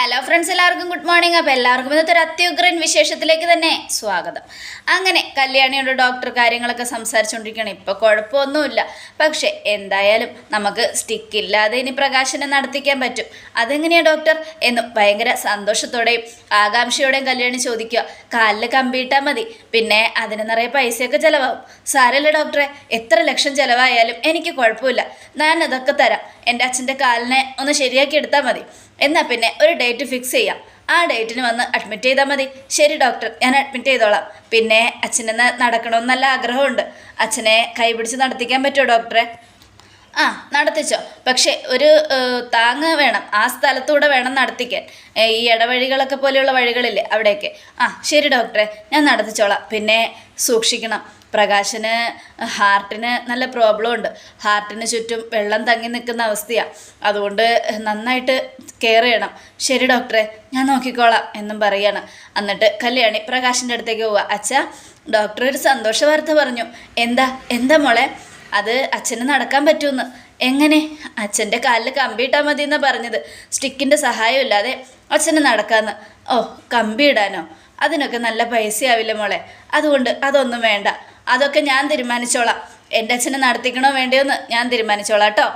Hello friends എല്ലാവർക്കും good morning അപ്പോൾ എല്ലാവർക്കും ഇന്നത്തെ ഒരു അത്യുഗ്രൻ വിശേഷത്തിലേക്ക് തന്നെ സ്വാഗതം. അങ്ങനെ കല്യാണിയോട് ഡോക്ടർ കാര്യങ്ങളൊക്കെ സംസാരിച്ചുകൊണ്ടിരിക്കുകയാണ്. ഇപ്പോൾ കുഴപ്പമൊന്നുമില്ല. പക്ഷേ എന്തായാലും നമുക്ക് സ്റ്റിക്കില്ലാതെ ഇനി പ്രകാശനം നടത്തിക്കാൻ പറ്റും. അതെങ്ങനെയാണ് ഡോക്ടർ എന്ന് ഭയങ്കര സന്തോഷത്തോടെയും ആകാംക്ഷയോടെയും കല്യാണി ചോദിക്കുക. കാലിൽ കമ്പിയിട്ടാൽ മതി. പിന്നെ അതിന് നിറയെ പൈസയൊക്കെ ചിലവാകും. സാരല്ല ഡോക്ടറെ എത്ര ലക്ഷം ചിലവായാലും എനിക്ക് കുഴപ്പമില്ല. ഞാൻ അതൊക്കെ തരാം. എന്റെ അച്ഛന്റെ കാലിനെ ഒന്ന് ശരിയാക്കി എടുത്താൽ മതി. എന്നാൽ പിന്നെ ഒരു ഡേറ്റ് ഫിക്സ് ചെയ്യാം. ആ ഡേറ്റിന് വന്ന് അഡ്മിറ്റ് ചെയ്താൽ മതി. ശരി ഡോക്ടർ ഞാൻ അഡ്മിറ്റ് ചെയ്തോളാം. പിന്നെ അച്ഛനെ നടക്കണമെന്ന് നല്ല ആഗ്രഹമുണ്ട്. അച്ഛനെ കൈപിടിച്ച് നടത്തിക്കാൻ പറ്റുമോ ഡോക്ടറെ ആ നടത്തിച്ചോ. പക്ഷേ ഒരു താങ്ങ് വേണം. ആ സ്ഥലത്തൂടെ വേണം നടത്തിക്കാൻ. ഈ ഇടവഴികളൊക്കെ പോലെയുള്ള വഴികളില്ലേ അവിടെയൊക്കെ. ആ ശരി ഡോക്ടറെ ഞാൻ നടത്തിച്ചോളാം. പിന്നെ സൂക്ഷിക്കണം. പ്രകാശന് ഹാർട്ടിന് നല്ല പ്രോബ്ലം ഉണ്ട്. ഹാർട്ടിന് ചുറ്റും വെള്ളം തങ്ങി നിൽക്കുന്ന അവസ്ഥയാണ് അതുകൊണ്ട് നന്നായിട്ട് കെയർ ചെയ്യണം. ശരി ഡോക്ടറെ ഞാൻ നോക്കിക്കോളാം എന്നും പറയാണ്. എന്നിട്ട് കല്യാണി പ്രകാശിന്റെ അടുത്തേക്ക് പോവുക. അച്ഛ ഡോക്ടർ ഒരു സന്തോഷ വാർത്ത പറഞ്ഞു. എന്താ എന്താ മോളെ? അത് അച്ഛന് നടക്കാൻ പറ്റുമെന്ന് എങ്ങനെ? അച്ഛന്റെ കാലിൽ കമ്പിയിട്ടാൽ മതി എന്നാണ് പറഞ്ഞത്. സ്റ്റിക്കിന്റെ സഹായമില്ലാതെ അച്ഛന് നടക്കാമെന്ന് ഓ കമ്പി ഇടാനോ? അതിനൊക്കെ നല്ല പൈസയാവില്ല മോളെ? അതുകൊണ്ട് അതൊന്നും വേണ്ട. അതൊക്കെ ഞാൻ തീരുമാനിച്ചോളാം. എന്റെ അച്ഛനെ നടത്തിക്കണോ വേണ്ടയോന്ന് ഞാൻ തീരുമാനിച്ചോളാം കേട്ടോ.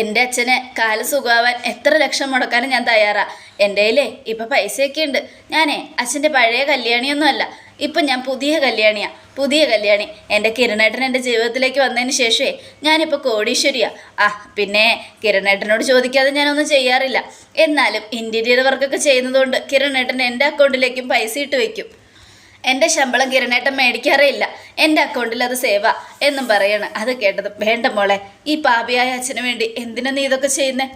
എന്റെ അച്ഛന് കാൽ സുഖമാവാൻ എത്ര ലക്ഷം മുടക്കാനും ഞാൻ തയ്യാറാണ് എന്റെ കയ്യിലേ ഇപ്പം പൈസയൊക്കെ ഉണ്ട്. ഞാനേ അച്ഛന്റെ പഴയ കല്യാണിയൊന്നും അല്ല. ഇപ്പം ഞാൻ പുതിയ കല്യാണിയാണ് പുതിയ കല്യാണി. എന്റെ കിരണേട്ടൻ എന്റെ ജീവിതത്തിലേക്ക് വന്നതിന് ശേഷമേ ഞാനിപ്പോൾ കോടീശ്വരിയാണ് ആ പിന്നെ കിരണേട്ടനോട് ചോദിക്കാതെ ഞാനൊന്നും ചെയ്യാറില്ല. എന്നാലും ഇന്റീരിയർ വർക്കൊക്കെ ചെയ്യുന്നതുകൊണ്ട് കിരണേട്ടൻ എന്റെ അക്കൗണ്ടിലേക്കും പൈസ ഇട്ട് വയ്ക്കും എന്റെ ശമ്പളം കിരണേട്ടം മേടിക്കാറേ ഇല്ല എന്റെ അക്കൗണ്ടിൽ അത് സേവാ എന്നും പറയണം. അത് കേട്ടത് വേണ്ട മോളെ ഈ പാപിയായ അച്ഛന് വേണ്ടി എന്തിനാ നീ ഇതൊക്കെ ചെയ്യുന്നേ?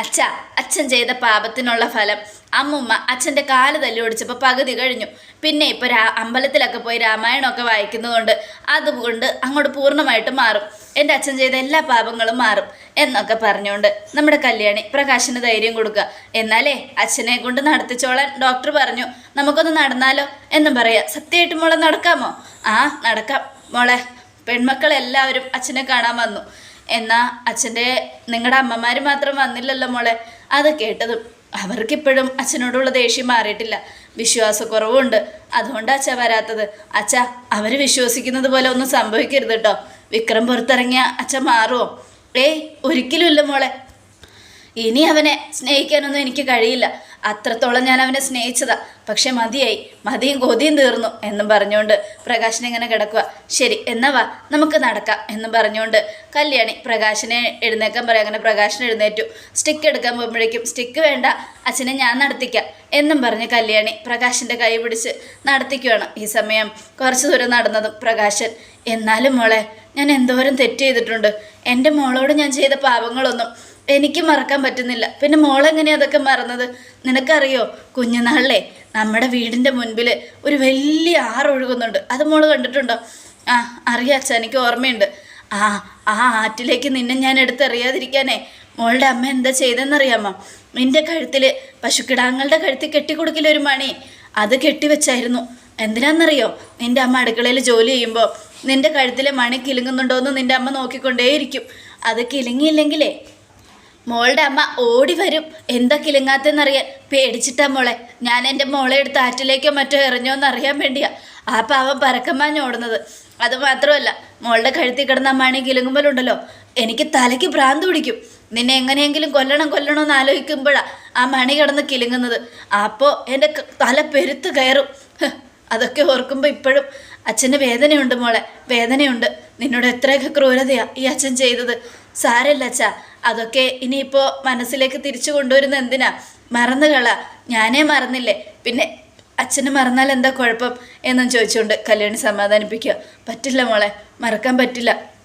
അച്ഛ അച്ഛൻ ചെയ്ത പാപത്തിനുള്ള ഫലം. അമ്മുമ്മ അച്ഛന്റെ കാൽ തല്ലി ഓടിച്ചപ്പോൾ പകുതി കഴിഞ്ഞു. പിന്നെ ഇപ്പോൾ രാ അമ്പലത്തിലൊക്കെ പോയി രാമായണമൊക്കെ വായിക്കുന്നതുകൊണ്ട് അതുകൊണ്ട് അങ്ങോട്ട് പൂർണമായിട്ട് മാറും. എന്റെ അച്ഛൻ ചെയ്ത എല്ലാ പാപങ്ങളും മാറും എന്നൊക്കെ പറഞ്ഞുകൊണ്ട് നമ്മുടെ കല്യാണി പ്രകാശിന് ധൈര്യം കൊടുക്കുക. എന്നാലേ അച്ഛനെ കൊണ്ട് നടത്തിച്ചോളാൻ ഡോക്ടർ പറഞ്ഞു. നമുക്കൊന്ന് നടന്നാലോ എന്നും പറയാം. സത്യമായിട്ട് മോളെ നടക്കാമോ? ആ നടക്കാം. മോളെ പെൺമക്കളെല്ലാവരും അച്ഛനെ കാണാൻ വന്നു. എന്നാ അച്ഛന്റെ നിങ്ങളുടെ അമ്മമാർ മാത്രം വന്നില്ലല്ലോ മോളെ? അത് കേട്ടതും അവർക്കിപ്പോഴും അച്ഛനോടുള്ള ദേഷ്യം മാറിയിട്ടില്ല. വിശ്വാസക്കുറവുണ്ട്. അതുകൊണ്ട് അച്ഛ വരാത്തത്. അച്ഛ അവർ വിശ്വസിക്കുന്നത് പോലെ ഒന്നും സംഭവിക്കരുത് കേട്ടോ. വിക്രം പുറത്തിറങ്ങിയ അച്ഛൻ മാറുമോ ഏയ് ഒരിക്കലുമില്ല മോളെ. ഇനി അവനെ സ്നേഹിക്കാനൊന്നും എനിക്ക് കഴിയില്ല. അത്രത്തോളം ഞാൻ അവനെ സ്നേഹിച്ചതാ. പക്ഷെ മതിയായി. മതിയും കൊതിയും തീർന്നു എന്നും പറഞ്ഞുകൊണ്ട് പ്രകാശൻ ഇങ്ങനെ കിടക്കുക ശരി എന്നാ വാ നമുക്ക് നടക്കാം എന്നും പറഞ്ഞുകൊണ്ട് കല്യാണി പ്രകാശനെ എഴുന്നേക്കാൻ പറയാം. അങ്ങനെ പ്രകാശൻ എഴുന്നേറ്റു. സ്റ്റിക്ക് എടുക്കാൻ പോകുമ്പോഴേക്കും സ്റ്റിക്ക് വേണ്ട അച്ഛനെ ഞാൻ നടത്തിക്കാം എന്നും പറഞ്ഞ് കല്യാണി പ്രകാശിന്റെ കൈ പിടിച്ച് നടത്തിക്കുകയാണ് ഈ സമയം കുറച്ച് ദൂരം നടന്നതും പ്രകാശൻ എന്നാലും മോളെ ഞാൻ എന്തോരം തെറ്റ് ചെയ്തിട്ടുണ്ട്. എന്റെ മോളോട് ഞാൻ ചെയ്ത പാപങ്ങളൊന്നും എനിക്ക് മറക്കാൻ പറ്റുന്നില്ല. പിന്നെ മോളെങ്ങനെയാ അതൊക്കെ മറന്നത്? നിനക്കറിയോ? കുഞ്ഞുനാളിലെ നമ്മുടെ വീടിന്റെ മുൻപിൽ ഒരു വലിയ ആറൊഴുകുന്നുണ്ട് അത് മോൾ കണ്ടിട്ടുണ്ടോ? ആ അറിയാം അച്ഛാ എനിക്ക് ഓർമ്മയുണ്ട്. ആ ആ ആറ്റിലേക്ക് നിന്നെ ഞാൻ എടുത്തറിയാതിരിക്കാനേ. മോളുടെ അമ്മ എന്താ ചെയ്തെന്നറിയാമോ നിന്റെ കഴുത്തിൽ പശുക്കിടാങ്ങളുടെ കഴുത്തിൽ കെട്ടിക്കൊടുക്കില്ല ഒരു മണി? അത് കെട്ടിവെച്ചായിരുന്നു. എന്തിനാണെന്നറിയോ നിന്റെ അമ്മ അടുക്കളയിൽ ജോലി ചെയ്യുമ്പോൾ നിന്റെ കഴുത്തിലെ മണി കിലുങ്ങുന്നുണ്ടോ എന്ന് നിന്റെ അമ്മ നോക്കിക്കൊണ്ടേയിരിക്കും. അത് കിലുങ്ങിയില്ലെങ്കിലേ മോളുടെ അമ്മ ഓടി വരും. എന്താ കിലുങ്ങാത്തെന്നറിയാൻ പേടിച്ചിട്ടാ മോളെ. ഞാൻ എന്റെ മോളെ എടുത്ത് ആറ്റിലേക്കോ മറ്റോ എറിഞ്ഞോ എന്ന് അറിയാൻ വേണ്ടിയാ. ആ പാവം പരക്കമ്മാഞ്ഞ് ഓടുന്നത് അത് മാത്രമല്ല മോളുടെ കഴുത്തിൽ കിടന്ന മണി കിലുങ്ങുമ്പോഴുണ്ടല്ലോ എനിക്ക് തലയ്ക്ക് ഭ്രാന്ത് പിടിക്കും. നിന്നെ എങ്ങനെയെങ്കിലും കൊല്ലണം കൊല്ലണം എന്ന് ആലോചിക്കുമ്പോഴാണ് ആ മണി കിടന്ന് കിലുങ്ങുന്നത്. അപ്പോൾ എന്റെ തല പെരുത്ത് കയറും. അതൊക്കെ ഓർക്കുമ്പോൾ ഇപ്പോഴും അച്ഛന്റെ വേദനയുണ്ട് മോളെ. വേദനയുണ്ട്. നിന്നോട് എത്രയൊക്കെ ക്രൂരതയാണ് ഈ അച്ഛൻ ചെയ്തത്. സാരല്ല അച്ഛാ അതൊക്കെ ഇനിയിപ്പോൾ മനസ്സിലേക്ക് തിരിച്ചു കൊണ്ടുവരുന്ന എന്തിനാ? മറന്നു കള. ഞാനേ മറന്നില്ലേ? പിന്നെ അച്ഛന് മറന്നാൽ എന്താ കുഴപ്പം എന്നും ചോദിച്ചുകൊണ്ട് കല്യാണി സമാധാനിപ്പിക്കുക. പറ്റില്ല മോളെ മറക്കാൻ പറ്റില്ല.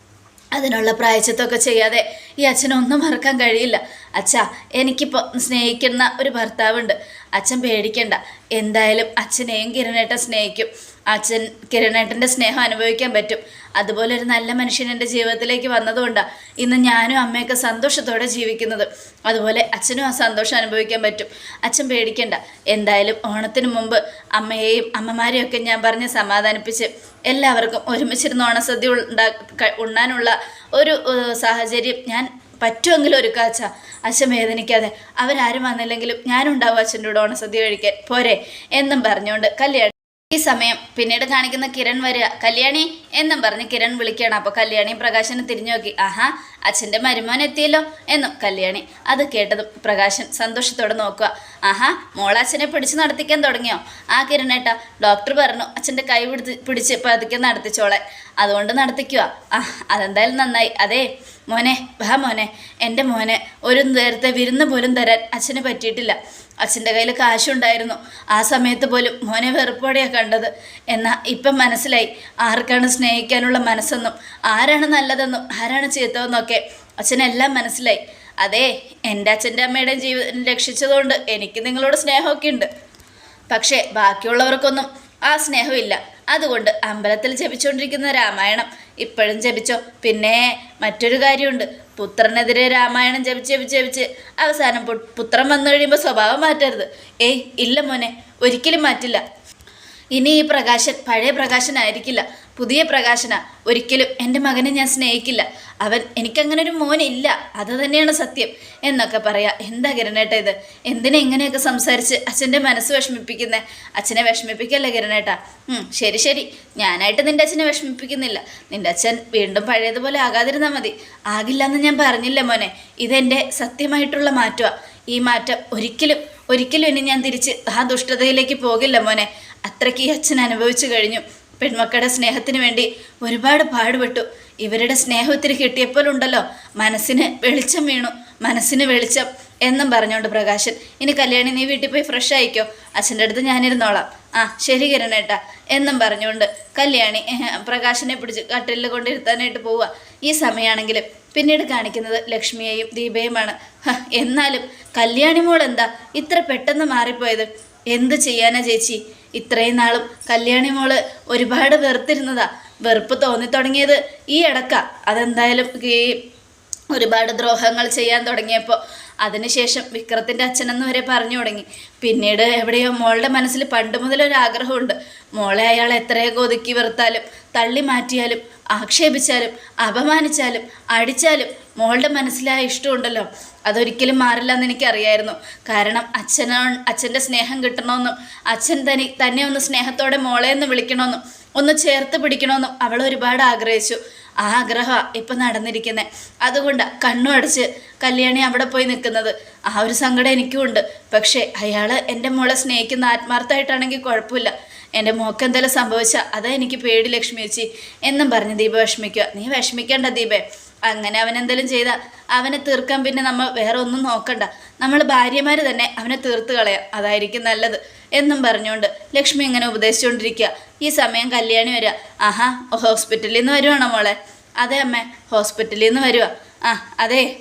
അതിനുള്ള പ്രായച്ചത്തൊക്കെ ചെയ്യാതെ ഈ അച്ഛനൊന്നും മറക്കാൻ കഴിയില്ല. അച്ഛാ എനിക്കിപ്പോൾ സ്നേഹിക്കുന്ന ഒരു ഭർത്താവുണ്ട്. അച്ഛൻ പേടിക്കണ്ട. എന്തായാലും അച്ഛനെയും കിരണേട്ടൻ സ്നേഹിക്കും. അച്ഛൻ കിരണേട്ടന്റെ സ്നേഹം അനുഭവിക്കാൻ പറ്റും. അതുപോലെ ഒരു നല്ല മനുഷ്യൻ എന്റെ ജീവിതത്തിലേക്ക് വന്നതുകൊണ്ടാണ് ഇന്ന് ഞാനും അമ്മയൊക്കെ സന്തോഷത്തോടെ ജീവിക്കുന്നത്. അതുപോലെ അച്ഛനും ആ സന്തോഷം അനുഭവിക്കാൻ പറ്റും. അച്ഛൻ പേടിക്കണ്ട. എന്തായാലും ഓണത്തിന് മുമ്പ് അമ്മയെയും അമ്മമാരെയും ഒക്കെ ഞാൻ പറഞ്ഞ് സമാധാനിപ്പിച്ച് എല്ലാവർക്കും ഒരുമിച്ചിരുന്ന് ഓണസദ്യ ഉണ്ടാ ഉണ്ണാനുള്ള ഒരു സാഹചര്യം ഞാൻ പറ്റുമെങ്കിലും ഒരു കാച്ച അച്ഛൻ വേദനിക്കാതെ അവരാരും വന്നില്ലെങ്കിലും ഞാനുണ്ടാവും അച്ഛന്റെ കൂടെ ഓണസദ്യ കഴിക്കാൻ. പോരെ എന്നും പറഞ്ഞുകൊണ്ട് കല്യാണി ഈ സമയം പിന്നീട് കാണിക്കുന്ന കിരൺ വരിക. കല്യാണി എന്നും പറഞ്ഞ് കിരൺ വിളിക്കുകയാണ്. അപ്പോൾ കല്യാണി പ്രകാശനെ തിരിഞ്ഞു നോക്കി. ആഹാ അച്ഛന്റെ മരുമോൻ എത്തിയല്ലോ എന്നും കല്യാണി അത് കേട്ടതും പ്രകാശൻ സന്തോഷത്തോടെ നോക്കുക. ആഹാ മോളച്ഛനെ പിടിച്ച് നടത്തിക്കാൻ തുടങ്ങിയോ? ആ കിരണേട്ട ഡോക്ടർ പറഞ്ഞു. അച്ഛന്റെ കൈ പിടിച്ച് പിടിച്ച് പതുക്കെ നടത്തിച്ചോളെ. അതുകൊണ്ട് നടത്തിക്കുക ആ അതെന്തായാലും നന്നായി. അതെ മോനെ വാ മോനെ. എന്റെ മോനെ ഒരു നേരത്തെ വിരുന്ന് പോലും തരാൻ അച്ഛന് പറ്റിയിട്ടില്ല. അച്ഛന്റെ കയ്യിൽ കാശുണ്ടായിരുന്നു. ആ സമയത്ത് പോലും മോനെ വെറുപ്പോടെയാണ് കണ്ടത്. എന്നാൽ ഇപ്പം മനസ്സിലായി ആർക്കാണ് സ്നേഹിക്കാനുള്ള മനസ്സെന്നും ആരാണ് നല്ലതെന്നും ആരാണ് ചീത്തതെന്നൊക്കെ അച്ഛനെല്ലാം മനസ്സിലായി. അതെ എന്റെ അച്ഛന്റെ അമ്മയുടെയും ജീവിതം രക്ഷിച്ചതുകൊണ്ട് എനിക്ക് നിങ്ങളോട് സ്നേഹമൊക്കെ ഉണ്ട്. പക്ഷേ ബാക്കിയുള്ളവർക്കൊന്നും ആ സ്നേഹമില്ല. അതുകൊണ്ട് അമ്പലത്തിൽ ജപിച്ചുകൊണ്ടിരിക്കുന്ന രാമായണം ഇപ്പോഴും ജപിച്ചോ? പിന്നെ മറ്റൊരു കാര്യമുണ്ട്. പുത്രനെതിരെ രാമായണം ജപിച്ച് ജപിച്ച് ജപിച്ച് അവസാനം പുത്രൻ വന്നു കഴിയുമ്പോൾ സ്വഭാവം മാറ്റരുത്. ഏയ് ഇല്ല മോനെ ഒരിക്കലും മാറ്റില്ല. ഇനി ഈ പ്രകാശൻ പഴയ പ്രകാശനായിരിക്കില്ല. പുതിയ പ്രകാശന. ഒരിക്കലും എന്റെ മകനെ ഞാൻ സ്നേഹിക്കില്ല. അവൻ എനിക്കങ്ങനെ ഒരു മോനില്ല. അത് തന്നെയാണ് സത്യം എന്നൊക്കെ പറയാം. എന്താ കിരണേട്ട ഇത്? എന്തിനെ ഇങ്ങനെയൊക്കെ സംസാരിച്ച് അച്ഛന്റെ മനസ്സ് വിഷമിപ്പിക്കുന്നേ? അച്ഛനെ വിഷമിപ്പിക്കല്ലേ കിരണേട്ട? ശരി ശരി. ഞാനായിട്ട് നിന്റെ അച്ഛനെ വിഷമിപ്പിക്കുന്നില്ല. നിന്റെ അച്ഛൻ വീണ്ടും പഴയതുപോലെ ആകാതിരുന്നാൽ മതി. ആകില്ല എന്ന് ഞാൻ പറഞ്ഞില്ല മോനെ? ഇതെന്റെ സത്യമായിട്ടുള്ള മാറ്റമാണ് ഈ മാറ്റം ഒരിക്കലും ഒരിക്കലും ഇനി ഞാൻ തിരിച്ച് ആ ദുഷ്ടതയിലേക്ക് പോകില്ല മോനെ. അത്രയ്ക്ക് ഈ അച്ഛൻ അനുഭവിച്ചു കഴിഞ്ഞു. പെൺമക്കളുടെ സ്നേഹത്തിന് വേണ്ടി ഒരുപാട് പാടുപെട്ടു. ഇവരുടെ സ്നേഹം ഇത്തിരി കിട്ടിയപ്പോഴുണ്ടല്ലോ മനസ്സിന് വെളിച്ചം വീണു. മനസ്സിന് വെളിച്ചം എന്നും പറഞ്ഞുകൊണ്ട് പ്രകാശൻ ഇനി കല്യാണി നീ വീട്ടിൽ പോയി ഫ്രഷ് ആയിക്കോ. അച്ഛന്റെ അടുത്ത് ഞാനിരുന്നോളാം. ആ ശരി കിരണേട്ടാ എന്നും പറഞ്ഞുകൊണ്ട് കല്യാണി പ്രകാശനെ പിടിച്ച് കട്ടിലിൽ കൊണ്ടിരുത്താനായിട്ട് പോവുക. ഈ സമയമാണെങ്കിൽ പിന്നീട് കാണിക്കുന്നത് ലക്ഷ്മിയെയും ദീപയുമാണ്. എന്നാലും കല്യാണി മോൾ എന്താ ഇത്ര പെട്ടെന്ന് മാറിപ്പോയത്? എന്ത് ചെയ്യാനാ ചേച്ചി? ഇത്രയും നാളും കല്യാണി മോൾ ഒരുപാട് വെറുത്തിരുന്നതാ. വെറുപ്പ് തോന്നി തുടങ്ങിയത് ഈ ഇടക്ക അതെന്തായാലും ഈ ഒരുപാട് ദ്രോഹങ്ങൾ ചെയ്യാൻ തുടങ്ങിയപ്പോൾ അതിനുശേഷം വിക്രത്തിന്റെ അച്ഛനെന്ന് വരെ പറഞ്ഞു തുടങ്ങി. പിന്നീട് എവിടെയോ മോളുടെ മനസ്സിൽ പണ്ട് മുതലൊരു ആഗ്രഹമുണ്ട്. മോളെ അയാൾ എത്രയൊക്കെ ഒതുക്കി വെറുത്താലും തള്ളി മാറ്റിയാലും ആക്ഷേപിച്ചാലും അപമാനിച്ചാലും അടിച്ചാലും മോളുടെ മനസ്സിലായ ഇഷ്ടമുണ്ടല്ലോ അതൊരിക്കലും മാറില്ല എന്ന് എനിക്കറിയായിരുന്നു. കാരണം അച്ഛനോ അച്ഛന്റെ സ്നേഹം കിട്ടണമെന്നും അച്ഛൻ തനി തന്നെ ഒന്ന് സ്നേഹത്തോടെ മോളെ എന്ന് വിളിക്കണമെന്നും ഒന്ന് ചേർത്ത് പിടിക്കണമെന്നും അവൾ ഒരുപാട് ആഗ്രഹിച്ചു. ആ ആഗ്രഹമാണ് ഇപ്പം നടന്നിരിക്കുന്നത് അതുകൊണ്ട് കണ്ണും അടച്ച് കല്യാണി അവിടെ പോയി നിൽക്കുന്നത്. ആ ഒരു സങ്കടം എനിക്കും ഉണ്ട്. പക്ഷേ അയാൾ എന്റെ മോളെ സ്നേഹിക്കുന്ന ആത്മാർത്ഥമായിട്ടാണെങ്കിൽ കുഴപ്പമില്ല. എന്റെ മോക്ക് എന്തെങ്കിലും സംഭവിച്ചാൽ അതാ എനിക്ക് പേടി ലക്ഷ്മി ചേച്ചി. എന്നും പറഞ്ഞ് ദീപ വിഷമിക്കുക. നീ വിഷമിക്കേണ്ട ദീപേ. അങ്ങനെ അവൻ എന്തെങ്കിലും ചെയ്ത അവനെ തീർക്കാൻ പിന്നെ നമ്മൾ വേറെ ഒന്നും നോക്കണ്ട. നമ്മൾ ഭാര്യമാർ തന്നെ അവനെ തീർത്ത് കളയാം. അതായിരിക്കും നല്ലത് എന്നും പറഞ്ഞുകൊണ്ട് ലക്ഷ്മി ഇങ്ങനെ ഉപദേശിച്ചുകൊണ്ടിരിക്കുക. ഈ സമയം കല്യാണി വരിക. ആഹാ ഹോസ്പിറ്റലിൽ നിന്ന് വരുവാണോ മോളെ? അതെ അമ്മേ ഹോസ്പിറ്റലിൽ നിന്ന് വരുവാ. ആ അതെ.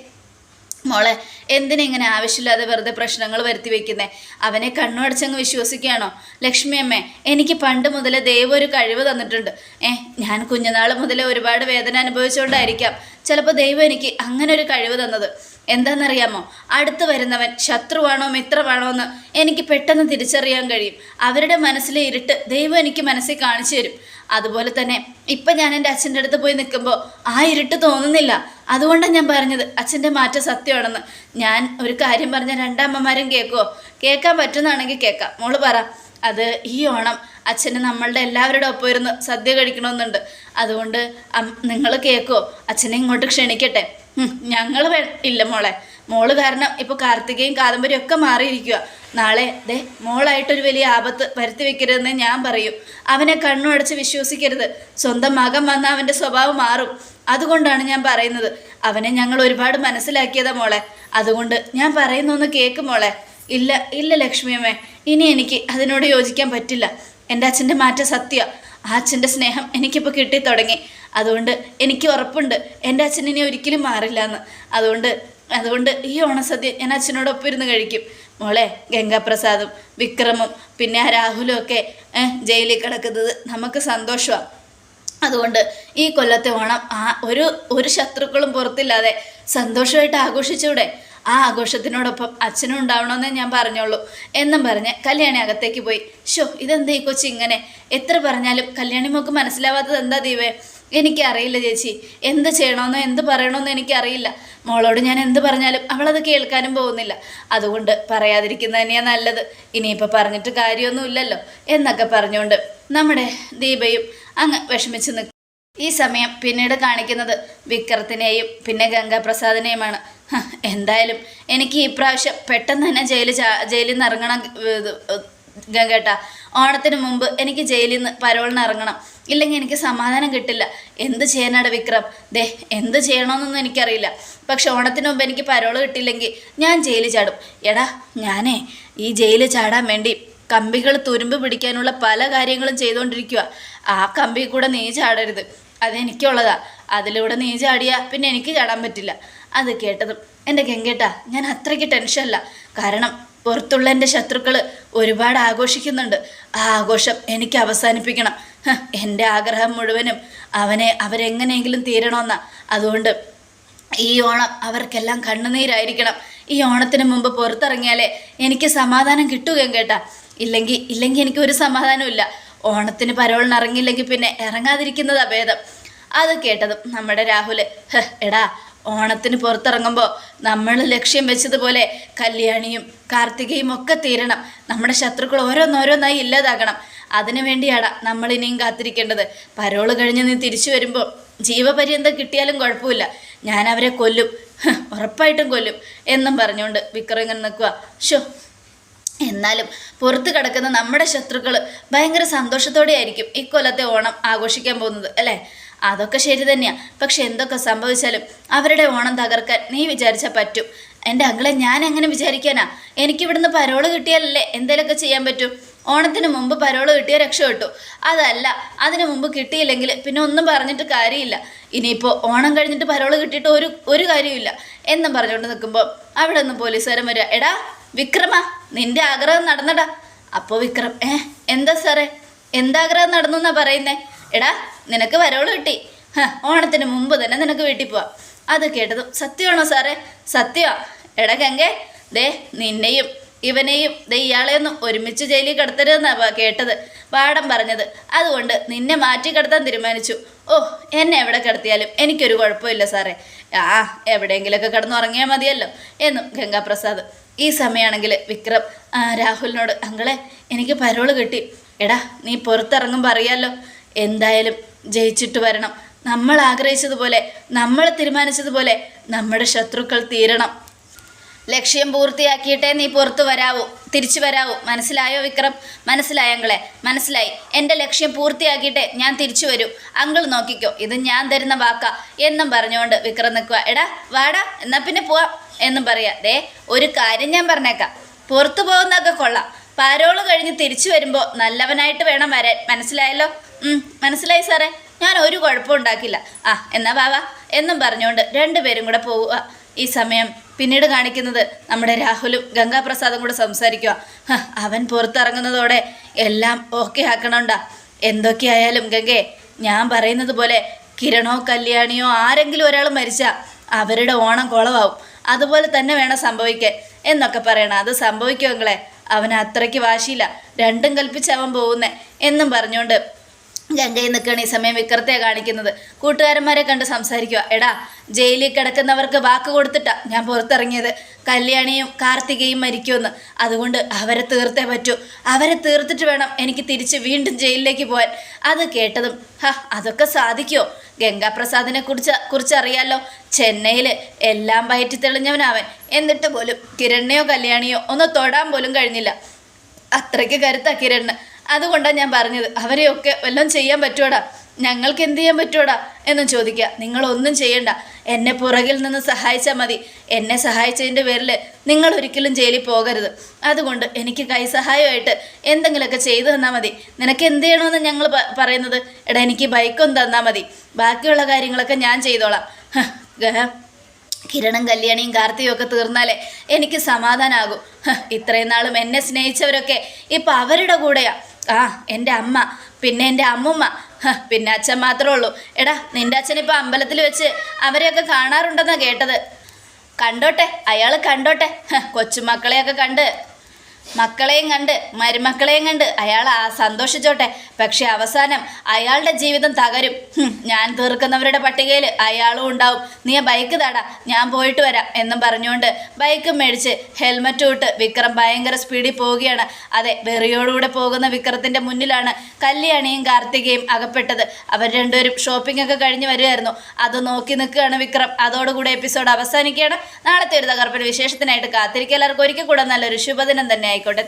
മോളെ എന്തിനെ ഇങ്ങനെ ആവശ്യമില്ലാതെ വെറുതെ പ്രശ്നങ്ങൾ വരുത്തി വെക്കുന്നേ? അവനെ കണ്ണുടച്ചങ്ങ് വിശ്വസിക്കുകയാണോ? ലക്ഷ്മി അമ്മേ എനിക്ക് പണ്ട് മുതലേ ദൈവം ഒരു കഴിവ് തന്നിട്ടുണ്ട്. ഏ ഞാൻ കുഞ്ഞുനാൾ മുതലേ ഒരുപാട് വേദന അനുഭവിച്ചുകൊണ്ടായിരിക്കാം ചിലപ്പോൾ ദൈവം എനിക്ക് അങ്ങനെ ഒരു കഴിവ് തന്നത്. എന്താണെന്നറിയാമോ? അടുത്ത് വരുന്നവൻ ശത്രുവാണോ മിത്രമാണോ എന്ന് എനിക്ക് പെട്ടെന്ന് തിരിച്ചറിയാൻ കഴിയും. അവരുടെ മനസ്സിലെ ഇരുട്ട് ദൈവം എനിക്ക് മനസ്സിൽ കാണിച്ചു തരും. അതുപോലെ തന്നെ ഇപ്പം ഞാൻ എന്റെ അച്ഛന്റെ അടുത്ത് പോയി നിൽക്കുമ്പോൾ ആ ഇരുട്ട് തോന്നുന്നില്ല. അതുകൊണ്ടാണ് ഞാൻ പറഞ്ഞത് അച്ഛന്റെ മാറ്റം സത്യമാണെന്ന്. ഞാൻ ഒരു കാര്യം പറഞ്ഞ രണ്ടമ്മമാരും കേൾക്കുമോ കേൾക്കാൻ പറ്റുന്നതാണെങ്കിൽ കേൾക്കാം മോൾ പറ അത് ഈ ഓണം അച്ഛന് നമ്മളുടെ എല്ലാവരുടെ ഒപ്പം ഇരുന്ന് സദ്യ കഴിക്കണമെന്നുണ്ട്. അതുകൊണ്ട് നിങ്ങൾ കേൾക്കുമോ അച്ഛനെ ഇങ്ങോട്ട് ക്ഷണിക്കട്ടെ. ഞങ്ങൾ ഇല്ല മോളെ. മോൾ കാരണം ഇപ്പോൾ കാർത്തികയും കാദംബരിയും ഒക്കെ മാറിയിരിക്കുക നാളെ ദേ മോളായിട്ടൊരു വലിയ ആപത്ത് വരുത്തി വെക്കരുതെന്ന് ഞാൻ പറയും. അവനെ കണ്ണുടച്ച് വിശ്വസിക്കരുത്. സ്വന്തം മകൻ വന്ന അവന്റെ സ്വഭാവം മാറും. അതുകൊണ്ടാണ് ഞാൻ പറയുന്നത്. അവനെ ഞങ്ങൾ ഒരുപാട് മനസ്സിലാക്കിയതാ മോളെ. അതുകൊണ്ട് ഞാൻ പറയുന്നൊന്ന് കേക്ക് മോളെ. ഇല്ല ഇല്ല ലക്ഷ്മിയമ്മേ ഇനി എനിക്ക് അതിനോട് യോജിക്കാൻ പറ്റില്ല. എന്റെ അച്ഛന്റെ മാറ്റം സത്യ. ആ അച്ഛന്റെ സ്നേഹം എനിക്കിപ്പോൾ കിട്ടി തുടങ്ങി അതുകൊണ്ട് എനിക്ക് ഉറപ്പുണ്ട്. എന്റെ അച്ഛൻ ഇനി ഒരിക്കലും മാറില്ല എന്ന് അതുകൊണ്ട് അതുകൊണ്ട് ഈ ഓണസദ്യ ഞാൻ അച്ഛനോടൊപ്പം ഇരുന്ന് കഴിക്കും. മോളെ ഗംഗാപ്രസാദും വിക്രമും പിന്നെ ആ രാഹുലും ഒക്കെ ജയിലിൽ കിടക്കുന്നത് നമുക്ക് സന്തോഷമാണ് അതുകൊണ്ട് ഈ കൊല്ലത്തെ ഓണം ആ ഒരു ഒരു ശത്രുക്കളും പുറത്തില്ലാതെ സന്തോഷമായിട്ട് ആഘോഷിച്ചൂടെ? ആ ആഘോഷത്തിനോടൊപ്പം അച്ഛനും ഉണ്ടാവണമെന്നേ ഞാൻ പറഞ്ഞോളൂ. എന്നും പറഞ്ഞ് കല്യാണി അകത്തേക്ക് പോയി. ഷോ ഇതെന്താ ഈ കൊച്ചി ഇങ്ങനെ എത്ര പറഞ്ഞാലും കല്യാണി മോക്ക് മനസ്സിലാവാത്തത് എന്താ ദീപേ എനിക്കറിയില്ല ചേച്ചി. എന്ത് ചെയ്യണമെന്നോ എന്ത് പറയണമെന്നോ എനിക്കറിയില്ല. മോളോട് ഞാൻ എന്ത് പറഞ്ഞാലും അവളത് കേൾക്കാനും പോകുന്നില്ല. അതുകൊണ്ട് പറയാതിരിക്കുന്നത് തന്നെയാണ് നല്ലത്. ഇനിയിപ്പോൾ പറഞ്ഞിട്ട് കാര്യമൊന്നുമില്ലല്ലോ എന്നൊക്കെ പറഞ്ഞുകൊണ്ട് നമ്മുടെ ദീപയും അങ്ങ് വിഷമിച്ച് നിൽക്കും ഈ സമയം പിന്നീട് കാണിക്കുന്നത് വിക്രത്തിനെയും പിന്നെ ഗംഗാപ്രസാദിനെയുമാണ്. എന്തായാലും എനിക്ക് ഈ പ്രാവശ്യം പെട്ടെന്ന് തന്നെ ജയിലിൽ ജയിലിൽ നിന്ന് ഇറങ്ങണം ഗംഗേട്ട ഓണത്തിന് മുമ്പ് എനിക്ക് ജയിലിൽ നിന്ന് പരോളിന് ഇറങ്ങണം. ഇല്ലെങ്കിൽ എനിക്ക് സമാധാനം കിട്ടില്ല. എന്ത് ചെയ്യാനാണ് വിക്രം? ദേ എന്ത് ചെയ്യണമെന്നൊന്നും എനിക്കറിയില്ല. പക്ഷെ ഓണത്തിന് മുമ്പ് എനിക്ക് പരോൾ കിട്ടിയില്ലെങ്കിൽ ഞാൻ ജയിലിൽ ചാടും. എടാ ഞാനേ ഈ ജയിലിൽ ചാടാൻ വേണ്ടി കമ്പികൾ തുരുമ്പ് പിടിക്കാനുള്ള പല കാര്യങ്ങളും ചെയ്തുകൊണ്ടിരിക്കുക ആ കമ്പി കൂടെ നീ ചാടരുത്. അതെനിക്കുള്ളതാ. അതിലൂടെ നീ ചാടിയാ പിന്നെ എനിക്ക് ചാടാൻ പറ്റില്ല. അത് കേട്ടതും എന്റെ ഗംഗേട്ടാ ഞാൻ അത്രയ്ക്ക് ടെൻഷനല്ല കാരണം പുറത്തുള്ള എന്റെ ശത്രുക്കൾ ഒരുപാട് ആഘോഷിക്കുന്നുണ്ട്. ആ ആഘോഷം എനിക്ക് അവസാനിപ്പിക്കണം. എന്റെ ആഗ്രഹം മുഴുവനും അവനെ അവരെങ്ങനെയെങ്കിലും തീരണമെന്നാ. അതുകൊണ്ട് ഈ ഓണം അവർക്കെല്ലാം കണ്ണുനീരായിരിക്കണം. ഈ ഓണത്തിന് മുമ്പ് പുറത്തിറങ്ങിയാലേ എനിക്ക് സമാധാനം കിട്ടുകയും കേട്ടാ. ഇല്ലെങ്കിൽ ഇല്ലെങ്കിൽ എനിക്ക് ഒരു സമാധാനവും ഇല്ല ഓണത്തിന് പരോളിന് ഇറങ്ങിയില്ലെങ്കിൽ പിന്നെ ഇറങ്ങാതിരിക്കുന്നതാ ഭേദം. അത് കേട്ടതും നമ്മുടെ രാഹുൽ എടാ ഓണത്തിന് പുറത്തിറങ്ങുമ്പോൾ നമ്മൾ ലക്ഷ്യം വെച്ചതുപോലെ കല്യാണിയും കാർത്തികയും ഒക്കെ തീരണം. നമ്മുടെ ശത്രുക്കൾ ഓരോന്നോരോന്നായി ഇല്ലാതാകണം. അതിനു വേണ്ടിയാണ് നമ്മൾ ഇനിയും കാത്തിരിക്കേണ്ടത്. പരോൾ കഴിഞ്ഞ് നീ തിരിച്ചു വരുമ്പോൾ ജീവപര്യന്തം കിട്ടിയാലും കുഴപ്പമില്ല. ഞാൻ അവരെ കൊല്ലും. ഉറപ്പായിട്ടും കൊല്ലും എന്നും പറഞ്ഞുകൊണ്ട് വിക്രം ഇങ്ങനെ നിൽക്കുക ഷോ എന്നാലും പുറത്ത് കിടക്കുന്ന നമ്മുടെ ശത്രുക്കൾ ഭയങ്കര സന്തോഷത്തോടെ ആയിരിക്കും ഇക്കൊല്ലത്തെ ഓണം ആഘോഷിക്കാൻ പോകുന്നത് അല്ലേ? അതൊക്കെ ശരി തന്നെയാ. പക്ഷെ എന്തൊക്കെ സംഭവിച്ചാലും അവരുടെ ഓണം തകർക്കാൻ നീ വിചാരിച്ചാൽ പറ്റും. എന്റെ അങ്കിളെ ഞാൻ എങ്ങനെ വിചാരിക്കാനാ എനിക്കിവിടുന്ന് പരോൾ കിട്ടിയാലല്ലേ എന്തേലൊക്കെ ചെയ്യാൻ പറ്റും? ഓണത്തിന് മുമ്പ് പരോൾ കിട്ടിയ രക്ഷപ്പെട്ടു. അതല്ല അതിനു മുമ്പ് കിട്ടിയില്ലെങ്കിൽ പിന്നെ ഒന്നും പറഞ്ഞിട്ട് കാര്യമില്ല. ഇനിയിപ്പോൾ ഓണം കഴിഞ്ഞിട്ട് പരോൾ കിട്ടിയിട്ട് ഒരു ഒരു കാര്യമില്ല എന്നും പറഞ്ഞുകൊണ്ട് നിൽക്കുമ്പോൾ അവിടെ നിന്ന് പോലീസുകാരൻ വരിക എടാ വിക്രമ നിന്റെ ആഗ്രഹം നടന്നടാ. അപ്പോൾ വിക്രം ഏ എന്താ സാറേ? എന്താഗ്രഹം നടന്നു എന്നാ പറയുന്നേ? എടാ നിനക്ക് വരവൾ കിട്ടി. ഓണത്തിന് മുമ്പ് തന്നെ നിനക്ക് വീട്ടിൽ പോവാം. അത് കേട്ടതും സത്യമാണോ സാറേ? സത്യമാ എടാ ഗംഗേ ദേ നിന്നെയും ഇവനെയും ദേ ഇയാളെയൊന്നും ഒരുമിച്ച് ജയിലിൽ കിടത്തരുതെന്നാ കേട്ടത്. പാഠം പറഞ്ഞത്. അതുകൊണ്ട് നിന്നെ മാറ്റി കിടത്താൻ തീരുമാനിച്ചു. ഓ എന്നെ എവിടെ കിടത്തിയാലും എനിക്കൊരു കുഴപ്പമില്ല സാറേ. ആ എവിടെയെങ്കിലൊക്കെ കിടന്നുറങ്ങിയാൽ മതിയല്ലോ. എന്നും ഗംഗാപ്രസാദ്. ഈ സമയമാണെങ്കിൽ വിക്രം രാഹുലിനോട് അങ്ങളെ എനിക്ക് പരോൾ കിട്ടി. എടാ നീ പുറത്തിറങ്ങുമ്പോൾ അറിയാലോ. എന്തായാലും ജയിച്ചിട്ട് വരണം. നമ്മൾ ആഗ്രഹിച്ചതുപോലെ നമ്മൾ തീരുമാനിച്ചതുപോലെ നമ്മുടെ ശത്രുക്കൾ തീരണം. ലക്ഷ്യം പൂർത്തിയാക്കിയിട്ടേ നീ പുറത്തു വരാവൂ. തിരിച്ചു വരാവൂ. മനസ്സിലായോ വിക്രം? മനസ്സിലായോ അങ്കിളെ മനസ്സിലായി. എന്റെ ലക്ഷ്യം പൂർത്തിയാക്കിയിട്ടേ ഞാൻ തിരിച്ചു വരൂ. അങ്കിൾ നോക്കിക്കോ ഇത് ഞാൻ തരുന്ന വാക്ക എന്നും പറഞ്ഞുകൊണ്ട് വിക്രം നിൽക്കുക. എടാ വാടാ എന്നാ പിന്നെ പോവാം എന്നും പറയാ. ദേ ഒരു കാര്യം ഞാൻ പറഞ്ഞേക്കാം. പുറത്തു പോകുന്നതൊക്കെ കൊള്ളാം. പാരോൾ കഴിഞ്ഞ് തിരിച്ചു വരുമ്പോൾ നല്ലവനായിട്ട് വേണം വരാൻ. മനസ്സിലായല്ലോ? മനസ്സിലായി സാറേ. ഞാൻ ഒരു കുഴപ്പം ഉണ്ടാക്കില്ല. ആ എന്നാ ബാവ എന്നും പറഞ്ഞുകൊണ്ട് രണ്ടുപേരും കൂടെ പോവുക. ഈ സമയം പിന്നീട് കാണിക്കുന്നത് നമ്മുടെ രാഹുലും ഗംഗാപ്രസാദും കൂടെ സംസാരിക്കുക. അവൻ പുറത്തിറങ്ങുന്നതോടെ എല്ലാം ഓക്കെ ആക്കണണ്ട. എന്തൊക്കെയായാലും ഗംഗെ ഞാൻ പറയുന്നത് പോലെ കിരണോ കല്യാണിയോ ആരെങ്കിലും ഒരാൾ മരിച്ചാൽ അവരുടെ ഓണം കുളവാവും. അതുപോലെ തന്നെ വേണം സംഭവിക്കാൻ. എന്നൊക്കെ പറയണം. അത് സംഭവിക്കുമെങ്കിലേ അവന് അത്രയ്ക്ക് വാശിയില്ല. രണ്ടും കൽപ്പിച്ച് അവൻ പോകുന്നേ. എന്നും പറഞ്ഞുകൊണ്ട് ഗംഗയിൽ നിൽക്കുകയാണ് ഈ സമയം വിക്രത്തെ കാണിക്കുന്നത്. കൂട്ടുകാരന്മാരെ കണ്ട് സംസാരിക്കുക. എടാ ജയിലിൽ കിടക്കുന്നവർക്ക് വാക്ക് കൊടുത്തിട്ടാ ഞാൻ പുറത്തിറങ്ങിയത്. കല്യാണിയും കാർത്തികയും മരിക്കുമെന്ന്. അതുകൊണ്ട് അവരെ തീർത്തേ പറ്റൂ. അവരെ തീർത്തിട്ട് വേണം എനിക്ക് തിരിച്ച് വീണ്ടും ജയിലിലേക്ക് പോകാൻ. അത് കേട്ടതും ഹ അതൊക്കെ സാധിക്കുമോ ഗംഗാപ്രസാദിനെ കുറിച്ച് കുറിച്ചറിയാലോ? ചെന്നൈയിൽ എല്ലാം വയറ്റി തെളിഞ്ഞവനവൻ. എന്നിട്ട് പോലും കിരണ്ണയോ കല്യാണിയോ ഒന്ന് തൊടാൻ പോലും കഴിഞ്ഞില്ല. അത്രയ്ക്ക് കരുത്താ കിരണ് അതുകൊണ്ടാണ് ഞാൻ പറഞ്ഞത്. അവരെയൊക്കെ വല്ലതും ചെയ്യാൻ പറ്റുമോടാ ഞങ്ങൾക്ക് എന്ത് ചെയ്യാൻ പറ്റുമോടാ എന്നും ചോദിക്കുക. നിങ്ങളൊന്നും ചെയ്യണ്ട. എന്നെ പുറകിൽ നിന്ന് സഹായിച്ചാൽ മതി. എന്നെ സഹായിച്ചതിന്റെ പേരിൽ നിങ്ങൾ ഒരിക്കലും ജയിലിൽ പോകരുത്. അതുകൊണ്ട് എനിക്ക് കൈസഹായമായിട്ട് എന്തെങ്കിലുമൊക്കെ ചെയ്തു തന്നാൽ മതി. നിനക്ക് എന്ത് ചെയ്യണമെന്ന് ഞങ്ങൾ പറയുന്നത്? എടാ എനിക്ക് ബൈക്കൊന്ന് തന്നാൽ മതി. ബാക്കിയുള്ള കാര്യങ്ങളൊക്കെ ഞാൻ ചെയ്തോളാം. കിരണും കല്യാണിയും കാർത്തിയും ഒക്കെ തീർന്നാലേ എനിക്ക് സമാധാനമാകും ഇത്രയും നാളും എന്നെ സ്നേഹിച്ചവരൊക്കെ ഇപ്പം അവരുടെ കൂടെയാ. ആ എന്റെ അമ്മ പിന്നെ എന്റെ അമ്മുമ്മ. പിന്നെ അച്ഛൻ മാത്രമേ ഉള്ളൂ. എടാ നിന്റെ അച്ഛൻ ഇപ്പോൾ അമ്പലത്തിൽ വെച്ച് അവരെയൊക്കെ കാണാറുണ്ടെന്നാണ് കേട്ടത്. കണ്ടോട്ടെ അയാൾ കണ്ടോട്ടെ. കൊച്ചുമക്കളെയൊക്കെ കണ്ട്. മക്കളെയും കണ്ട് മരുമക്കളെയും കണ്ട് അയാൾ ആ സന്തോഷിച്ചോട്ടെ. പക്ഷെ അവസാനം അയാളുടെ ജീവിതം തകരും. ഞാൻ തീർക്കുന്നവരുടെ പട്ടികയിൽ അയാളും ഉണ്ടാവും. നീ ആ ബൈക്ക് താടാ ഞാൻ പോയിട്ട് വരാം എന്നും പറഞ്ഞുകൊണ്ട് ബൈക്ക് മേടിച്ച് ഹെൽമറ്റ് ഇട്ട് വിക്രം ഭയങ്കര സ്പീഡിൽ പോവുകയാണ്. അതെ വെറിയോടുകൂടെ പോകുന്ന വിക്രത്തിന്റെ മുന്നിലാണ് കല്യാണിയും കാർത്തികയും അകപ്പെട്ടത്. അവർ രണ്ടുപേരും ഷോപ്പിംഗ് ഒക്കെ കഴിഞ്ഞ് വരുമായിരുന്നു അത് നോക്കി നിൽക്കുകയാണ് വിക്രം. അതോടുകൂടി എപ്പിസോഡ് അവസാനിക്കുകയാണ്. നാളത്തെ ഒരു തകർപ്പൻ വിശേഷത്തിനായിട്ട് കാത്തിരിക്കുക. എല്ലാവർക്കും ഒരിക്കൽ കൂടെ നല്ലൊരു ശുഭദിനം തന്നെ ആയിക്കോട്ടെ